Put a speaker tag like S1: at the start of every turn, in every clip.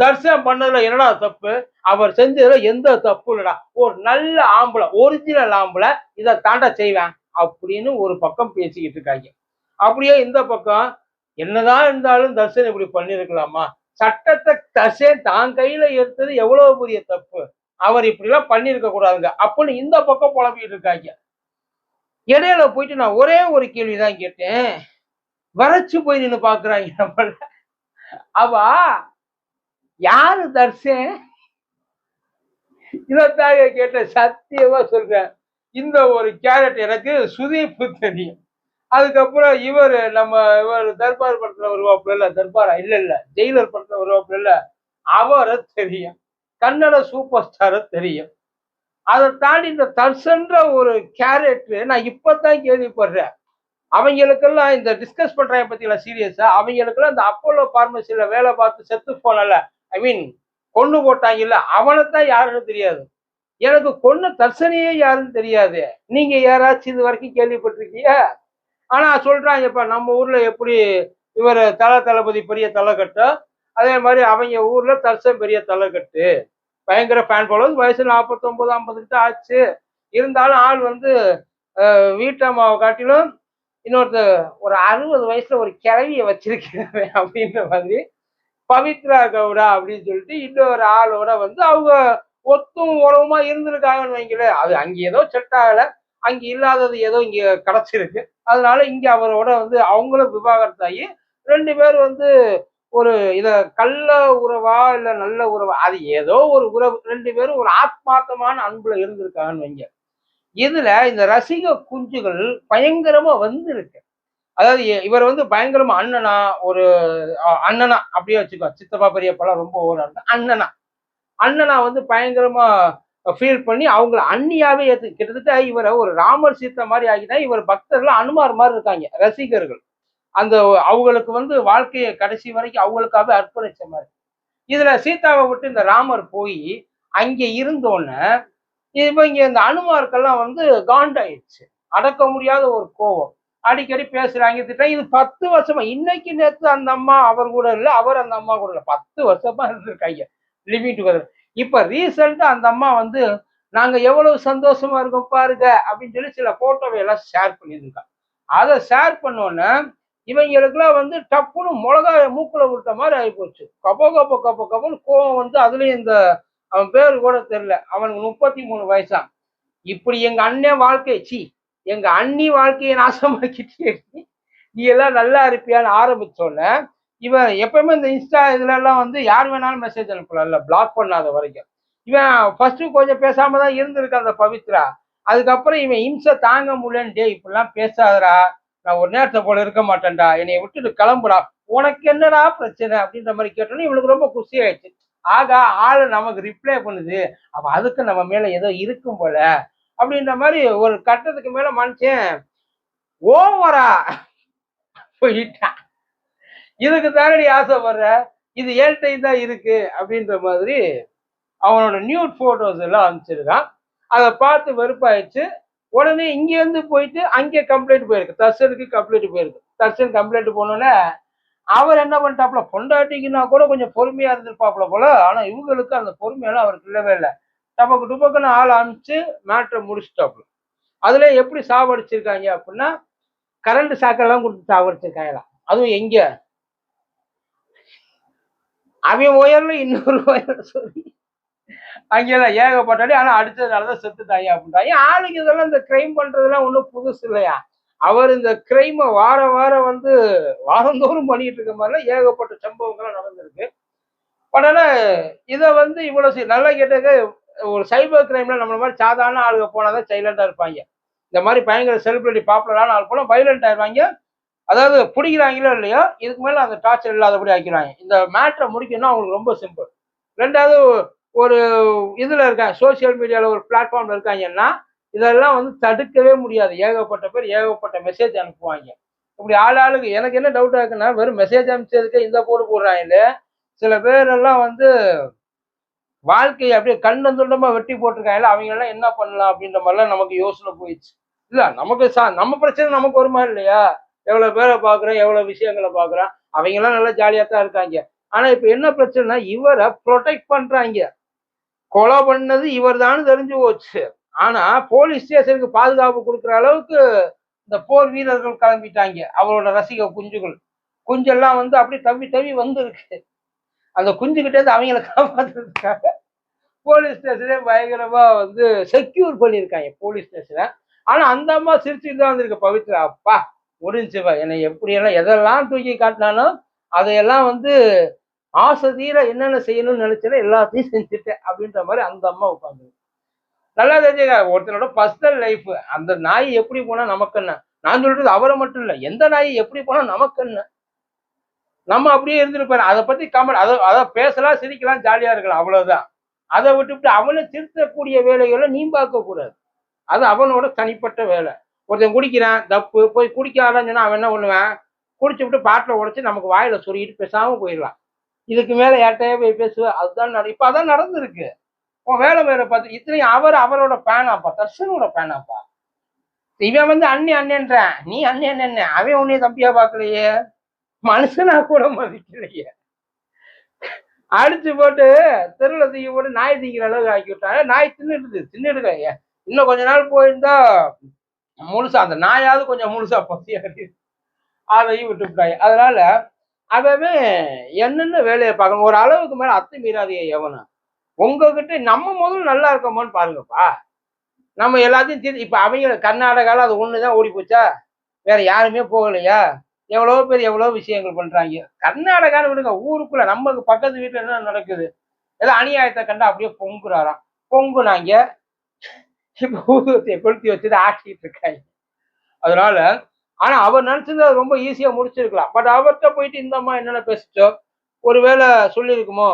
S1: தர்சனம் பண்ணதுல என்னடா தப்பு? அவர் செஞ்சதுல எந்த தப்பு இல்லடா. ஒரு நல்ல ஆம்பளை ஒரிஜினல் ஆம்பளை இதை தாண்டா செய்வேன் அப்படின்னு ஒரு பக்கம் பேசிக்கிட்டு இருக்காங்க. அப்படியே இந்த பக்கம் என்னதான் இருந்தாலும் தர்சன் இப்படி பண்ணிருக்கலாமா? சட்டத்தை தர்சன் தான் கையில எடுத்தது எவ்வளவு பெரிய தப்பு? அவர் இப்படிலாம் பண்ணிருக்க கூடாதுங்க. அப்படின்னு இந்த பக்கம் புலம்பிட்டு இருக்காங்க. இடையில போயிட்டு நான் ஒரே ஒரு கேள்விதான் கேட்டேன். வரைச்சு போய் நின்று பாக்குறாங்க நம்மள. அவ யாரு தர்சன்? இதத்தாக கேட்ட சத்தியமா சொல்றேன். இந்த ஒரு கேரட் எனக்கு சுதீப் தெரியும். அதுக்கப்புறம் இவர் நம்ம இவர் தர்பார் படத்துல வருவாப்புல இல்ல தர்பாரா? இல்ல இல்ல. ஜெயிலர் படத்துல வருவாப்புல இல்ல. அவரை தெரியும். கன்னட சூப்பர் ஸ்டாரை தெரியும். அதை தாண்டி இந்த தர்சன்ற ஒரு கேரக்டர் நான் இப்பதான் கேள்விப்படுறேன். அவங்களுக்கெல்லாம் இந்த டிஸ்கஸ் பண்றாங்க பத்தியில சீரியஸா அவங்களுக்கெல்லாம் இந்த அப்போலோ பார்மசியில வேலை பார்த்து செத்து போனல. ஐ மீன் கொண்டு போட்டாங்கல்ல அவனைத்தான் யாருன்னு தெரியாது. எனக்கு கொண்டு தர்சனையே யாருன்னு தெரியாது. நீங்க யாராச்சும் இது வரைக்கும் கேள்விப்பட்டிருக்கீங்க? ஆனா சொல்றாங்க இப்ப நம்ம ஊர்ல எப்படி இவர் தல தளபதி பெரிய தலைக்கட்டோ அதே மாதிரி அவங்க ஊர்ல தர்சன் பெரிய தலைக்கட்டு பயங்கர ஃபேன் ஃபாலோவர்ஸ் வயசு நாற்பத்தொம்பது ஐம்பது கிட்ட ஆச்சு. இருந்தாலும் ஆள் வந்து வீட்டம்மாவை காட்டிலும் இன்னொருத்த ஒரு அறுபது வயசுல ஒரு கிளவியை வச்சிருக்கிறேன் அப்படின்ற மாதிரி பவித்ரா கவுடா அப்படின்னு சொல்லிட்டு இன்னொரு ஆளோட வந்து அவங்க ஒத்தும் உறவுமா இருந்திருக்காங்கன்னு வைங்களே அது அங்கே ஏதோ செட் ஆகல. அங்க இல்லாதது ஏதோ இங்க கிடைச்சிருக்கு. அதனால இங்க அவரோட வந்து அவங்களும் விவாகரத்தாகி ரெண்டு பேர் வந்து ஒரு இத கள்ள உறவா இல்ல நல்ல உறவா அது ஏதோ ஒரு உறவு. ரெண்டு பேரும் ஒரு ஆத்மார்த்தமான அன்புல இருந்திருக்காங்கன்னு வைங்க. இதுல இந்த ரசிக குஞ்சுகள் பயங்கரமா வந்திருக்கு. அதாவது இவர் வந்து பயங்கரமா அண்ணனா ஒரு அண்ணனா அப்படியே வச்சுக்கோ. சித்தப்பா பெரியப்பெல்லாம் ரொம்ப ஓர அண்ணனா. அண்ணனா வந்து பயங்கரமா ஃபீல் பண்ணி அவங்கள அண்ணியாவே ஏத்து கிட்டத்தட்ட இவரை ஒரு ராமர் சீத்த மாதிரி ஆகிட்டா இவர் பக்தர்கள் அனுமார் மாதிரி இருக்காங்க ரசிகர்கள். அந்த அவங்களுக்கு வந்து வாழ்க்கையை கடைசி வரைக்கும் அவங்களுக்காக அர்ப்பணிச்ச மாதிரி. இதுல சீதாவை விட்டு இந்த ராமர் போய் அங்கே இருந்தோன்னே இவங்க இந்த அனுமாருக்கெல்லாம் வந்து காண்டாயிடுச்சு அடக்க முடியாத ஒரு கோபம். அடிக்கடி பேசுறாங்க திட்டம் இது பத்து வருஷமா இன்னைக்கு நேற்று அந்த அம்மா அவர் கூட இல்லை அவர் அந்த அம்மா கூட இல்லை. பத்து வருஷமா இருந்திருக்காங்க. லிவிங் டுகெதர் இப்ப ரீசெண்டா அந்த அம்மா வந்து நாங்க எவ்வளவு சந்தோஷமா இருக்கோம் பாருங்க அப்படின்னு சொல்லி சில போட்டோவை எல்லாம் ஷேர் பண்ணியிருக்காங்க அதை ஷேர் பண்ணோன்னே இவங்களுக்குலாம் வந்து டப்புன்னு மிளகாய மூக்கில் விட்ட மாதிரி ஆகிப்போச்சு கப்போ கப்போ கப்போ கப்போன்னு கோவம் வந்து அதுலயும் இந்த அவன் பேர் கூட தெரியல. அவனுக்கு முப்பத்தி மூணு வயசா. இப்படி எங்க அண்ணன் வாழ்க்கை சி எங்க அண்ணி வாழ்க்கையை நாசமாக்கிட்டே நீ. நீ எல்லாம் நல்லா இருப்பியான்னு ஆரம்பிச்சோன்னே இவன் எப்பயுமே இந்த இன்ஸ்டா இதுல எல்லாம் வந்து யார் வேணாலும் மெசேஜ் அனுப்பலாம்ல பிளாக் பண்ணாத வரைக்கும். இவன் ஃபர்ஸ்ட் கொஞ்சம் பேசாம தான் இருந்திருக்கு அந்த பவித்ரா. அதுக்கப்புறம் இவன் இம்சை தாங்க முடியலன்னு டேய் இப்படிலாம் பேசாதடா. நான் ஒரு நேரத்தை போல இருக்க மாட்டேன்டா. என்னை விட்டுட்டு கிளம்புடா. உனக்கு என்னடா பிரச்சனை? அப்படின்ற மாதிரி கேட்டோன்னே இவனுக்கு ரொம்ப குஷி ஆயிடுச்சு. ஆகா ஆளு நமக்கு ரிப்ளை பண்ணுது. அப்ப அதுக்கு நம்ம மேல ஏதோ இருக்கும் போல. அப்படின்ற மாதிரி ஒரு கட்டத்துக்கு மேல மனுஷன் ஓவரா போயிட்டான். இதுக்கு தானடி ஆசைப்படுற? இது ஏழ்டையும் தான் இருக்கு? அப்படின்ற மாதிரி அவனோட நியூட் போட்டோஸ் எல்லாம் அனுப்பிச்சிருக்கான். அதை பார்த்து வெறுப்பாயிடுச்சு. உடனே இங்கேருந்து போயிட்டு அங்கே கம்ப்ளைண்ட் போயிருக்கு. தர்ஷனுக்கு கம்ப்ளைண்ட் போயிருக்கு. தர்ஷன் கம்ப்ளைண்ட் போனோன்னே அவர் என்ன பண்ணிட்டாப்புல? பொண்டாட்டிக்குன்னா கூட கொஞ்சம் பொறுமையா இருந்திருப்பாப்புல போல. ஆனா இவங்களுக்கு அந்த பொறுமையெல்லாம் அவருக்கு இல்லவே இல்லை. டபக்கு டுபக்குன்னு ஆள் அனுப்பிச்சு மேட்ரை முடிச்சிட்டாப்புல. அதுல எப்படி சாவடிச்சிருக்காங்க அப்படின்னா கரண்ட் சாக்கெல்லாம் கொடுத்து சாவடிச்சிருக்காங்களாம் அதுவும் எங்க? அவன் உயர்ல இன்னொரு உயர்ல சொல்லி. அங்கெல்லாம் ஏகப்பட்டாடி ஆனா அடிச்சதுனாலதான் செத்துட்டாங்க அப்படின்ட்டாங்க ஆளுக்கு இதெல்லாம் இந்த கிரைம் பண்றதுலாம் ஒன்றும் புதுசு இல்லையா? அவர் இந்த கிரைமை வார வாரம் வந்து வாரந்தோறும் பண்ணிட்டு இருக்க மாதிரிலாம் ஏகப்பட்ட சம்பவங்கள்லாம் நடந்திருக்கு. பட் ஆனா இதை வந்து இவ்வளவு நல்லா கேட்டாக்க ஒரு சைபர் கிரைம்ல நம்மள மாதிரி சாதாரண ஆளுங்க போனாதான் சைலண்டா இருப்பாங்க. இந்த மாதிரி பயங்கர செலிபிரிட்டி பாப்புலரான ஆள் போனா வைலண்ட் ஆயிடுவாங்க அதாவது பிடிக்கிறாங்களோ இல்லையோ இதுக்கு மேல அந்த டார்ச்சர் இல்லாதபடி ஆக்கிடுவாங்க. இந்த மேட்ரை முடிக்கணும்னா அவங்களுக்கு ரொம்ப சிம்பிள் ரெண்டாவது ஒரு இதுல இருக்காங்க சோஷியல் மீடியால ஒரு பிளாட்ஃபார்ம்ல இருக்காங்கன்னா இதெல்லாம் வந்து தடுக்கவே முடியாது. ஏகப்பட்ட பேர் ஏகப்பட்ட மெசேஜ் அனுப்புவாங்க. இப்படி ஆள் ஆளுக்கு எனக்கு என்ன டவுட்டாக இருக்குன்னா வெறும் மெசேஜ் அனுப்பிச்சதுக்கு இந்த போடு போடுறாங்க சில பேர் எல்லாம் வந்து வாழ்க்கையை அப்படியே கண்ணு துண்டமா வெட்டி போட்டிருக்காங்கல்ல அவங்க எல்லாம் என்ன பண்ணலாம் அப்படின்ற மாதிரிலாம் நமக்கு யோசனை போயிடுச்சு. இல்ல நமக்கு சா நம்ம பிரச்சனை நமக்கு வருமா இல்லையா? எவ்வளவு பேரை பாக்குறோம் எவ்வளவு விஷயங்களை பாக்குறோம் அவங்க எல்லாம் நல்லா ஜாலியா தான் இருக்காங்க. ஆனா இப்ப என்ன பிரச்சனைனா இவரை ப்ரொடெக்ட் பண்றாங்க. கொலை பண்ணது இவர் தான் தெரிஞ்சு போச்சு. ஆனா போலீஸ் ஸ்டேஷனுக்கு பாதுகாப்பு கொடுக்குற அளவுக்கு இந்த போர் வீரர்கள் கிளம்பிட்டாங்க அவரோட ரசிக குஞ்சுகள். குஞ்செல்லாம் வந்து அப்படியே தவி தவி வந்திருக்கு. அந்த குஞ்சுகிட்டேருந்து அவங்கள காப்பாற்றுறதுக்காக போலீஸ் ஸ்டேஷனே பயங்கரமாக வந்து செக்யூர் பண்ணியிருக்காங்க போலீஸ் ஸ்டேஷனை ஆனால் அந்த அம்மா சிரிச்சுட்டு தான் வந்திருக்கு பவித்ரா அப்பா முடிஞ்சுப்பா என்னை எப்படியெல்லாம் எதெல்லாம் தூக்கி காட்டினாலும் அதையெல்லாம் வந்து ஆசதியில என்னென்ன செய்யணும்னு நினைச்சேனோ எல்லாத்தையும் செஞ்சுட்டேன் அப்படின்ற மாதிரி அந்த அம்மா உட்காந்து நல்லா தெரிஞ்சுக்க ஒருத்தனோட பர்சனல் லைஃப் அந்த நாய் எப்படி போனா நமக்கு என்ன நான் சொல்றது அவரை மட்டும் இல்லை எந்த நாய் எப்படி போனா நமக்கு என்ன நம்ம அப்படியே இருந்துருப்பாரு அதை பத்தி கமெண்ட் அதை அதை பேசலாம் சிரிக்கலாம் ஜாலியா இருக்கலாம். அவ்வளவுதான். அதை விட்டுவிட்டு அவனை திருத்தக்கூடிய வேலைகளை நீ பார்க்க கூடாது. அது அவனோட தனிப்பட்ட வேலை. ஒருத்தன் குடிக்கிறான் தப்பு போய் குடிக்காதான்னு சொன்னா அவன் என்ன பண்ணுவேன்? குடிச்சு விட்டு பாட்டில் உடைச்சு நமக்கு வாயில சொல்லிட்டு பேசாம போயிடலாம். இதுக்கு மேல யார்கிட்டயே போய் பேசுவேன் அதுதான் நட இப்ப அதான் நடந்திருக்கு. உன் வேலை வேற பார்த்து இத்தனையும் அவர் அவரோட பேனாப்பா தர்ஷனோட பேனாப்பா இவன் வந்து அண்ணி அண்ணன்றான். நீ அண்ணன் என்ன அவன் உன்னைய தம்பியா பார்க்கலையே. மனுஷனா கூட மதிக்கலையே. அடிச்சு போட்டு தெருவில் தூக்கி போட்டு நாய் தீக்கிற அளவுக்கு ஆக்கி விட்டாங்க. நாய் தின்னுடுது தின்னுடுங்க இன்னும் கொஞ்ச நாள் போயிருந்தா முழுசா அந்த நாயாவது கொஞ்சம் முழுசா பசியாடி அதையும் விட்டு விட்டாங்க அதனால அவன் என்னென்ன வேலையை பார்க்கணும்? ஒரு அளவுக்கு மேலே அத்து அத்துமீறாதைய எவனும் உங்ககிட்ட நம்ம முதல்ல நல்லா இருக்கோமான்னு பாருங்கப்பா. நம்ம எல்லாத்தையும் தீர்த்து இப்ப அவங்க கர்நாடகாவில் அது ஒண்ணுதான் ஓடி போச்சா வேற யாருமே போகலையா? எவ்வளோ பேர் எவ்வளோ விஷயங்கள் பண்றாங்க. கர்நாடகான்னு விடுங்க ஊருக்குள்ள நமக்கு பக்கத்து வீட்டுல என்ன நடக்குது? ஏதோ அநியாயத்தை கண்டா அப்படியே பொங்குறாராம். பொங்குனாங்க. இப்போ ஊதுவத்தியை கொளுத்தி வச்சுட்டு ஆக்கிட்டு இருக்காங்க. அதனால ஆனா அவர் நினைச்சது அது ரொம்ப ஈஸியா முடிச்சிருக்கலாம். பட் அவர்கிட்ட போயிட்டு இந்த அம்மா என்னென்ன பேசிச்சோ ஒருவேளை சொல்லியிருக்குமோ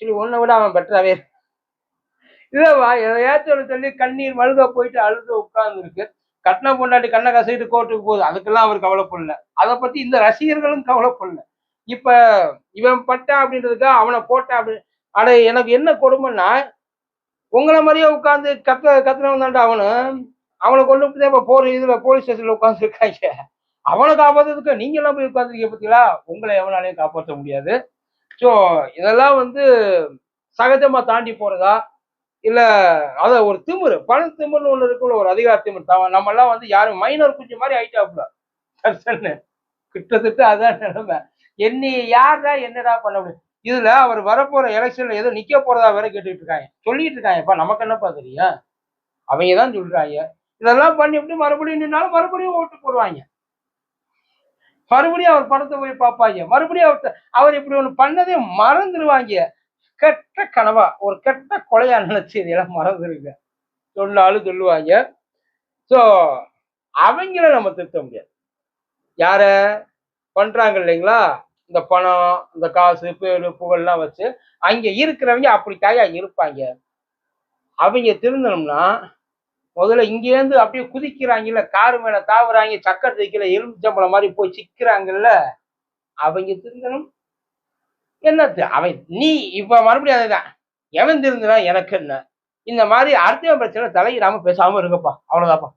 S1: சரி ஒன்றை விட அவன் பெட்டராவே இல்லைவா எதையாச்சும் சொல்லி கண்ணீர் மழுக போயிட்டு அழுது உட்கார்ந்துருக்கு. கட்டின பொண்டாட்டி கண்ணை கசைட்டு கோர்ட்டுக்கு போகுது. அதுக்கெல்லாம் அவர் கவலைப்படல. அதை பத்தி இந்த ரசிகர்களும் கவலைப்படல. இப்ப இவன் பட்டா அப்படின்றதுக்கா அவனை போட்டா அப்படின்னு அட எனக்கு என்ன கொடுமைன்னா உங்களை மாதிரியே உட்காந்து கத்த கத்துனவன் தாண்டா அவனு. அவனை கொண்டு போய் இப்ப போற இதுல போலீஸ் ஸ்டேஷன்ல உட்காந்து இருக்காங்க அவனை காப்பாத்துறதுக்கு நீங்க எல்லாம் போய் உட்காந்துருக்கீங்க பார்த்தீங்களா உங்களை எவனாலையும் காப்பாற்ற முடியாது. ஸோ இதெல்லாம் வந்து சகஜமா தாண்டி போறதா? இல்ல அத ஒரு திமிர் பண திமிர்னு ஒண்ணு இருக்குல்ல ஒரு அதிகார திமிர். தவ- நம்ம எல்லாம் வந்து யாரும் மைனர் குஞ்சு மாதிரி ஆயிட்டாப்புல. கிட்டத்தட்ட அதான் நிலைமை. என்னை யாரா என்னடா பண்ண முடியும்? இதுல அவர் வரப்போற எலெக்ஷன்ல ஏதோ நிக்க போறதா வேற கேட்டுட்டு இருக்காங்க. சொல்லிட்டு இருக்காங்கப்பா நமக்கு என்னப்பா தெரியும் அவங்க தான் சொல்றாங்க. இதெல்லாம் பண்ணி எப்படி மறுபடியும் நின்னாலும் மறுபடியும் ஓட்டு போடுவாங்க. மறுபடியும் அவர் படத்தை போய் பார்ப்பாங்க. மறுபடியும் அவர் அவர் இப்படி ஒண்ணு பண்ணதே மறந்துடுவாங்க கெட்ட கனவா ஒரு கெட்ட கொலையா நினைச்சு இதெல்லாம் மறந்துருங்க. சொன்னாலும் சொல்லுவாங்க. ஸோ அவங்கள நம்ம திருத்த முடியாது. யார? பண்றாங்க இல்லைங்களா? இந்த பணம் இந்த காசு பேரு புகழ்லாம் வச்சு அங்க இருக்கிறவங்க அப்படிக்காக இருப்பாங்க. அவங்க திருந்தணும்னா முதல்ல இங்கேருந்து அப்படியே குதிக்கிறாங்கல்ல காரு மேல தாவுறாங்க சக்கர தைக்கல சம்பளம் மாதிரி போய் சிக்கிறாங்கல்ல அவங்க திருந்தணும். என்னத்து அவன் நீ இப்ப மறுபடியும் அதுதான் எவன் திருந்தினா எனக்கு என்ன? இந்த மாதிரி அடுத்த பிரச்சனை தலையிடாம பேசாம இருக்கப்பா அவ்வளோதாப்பா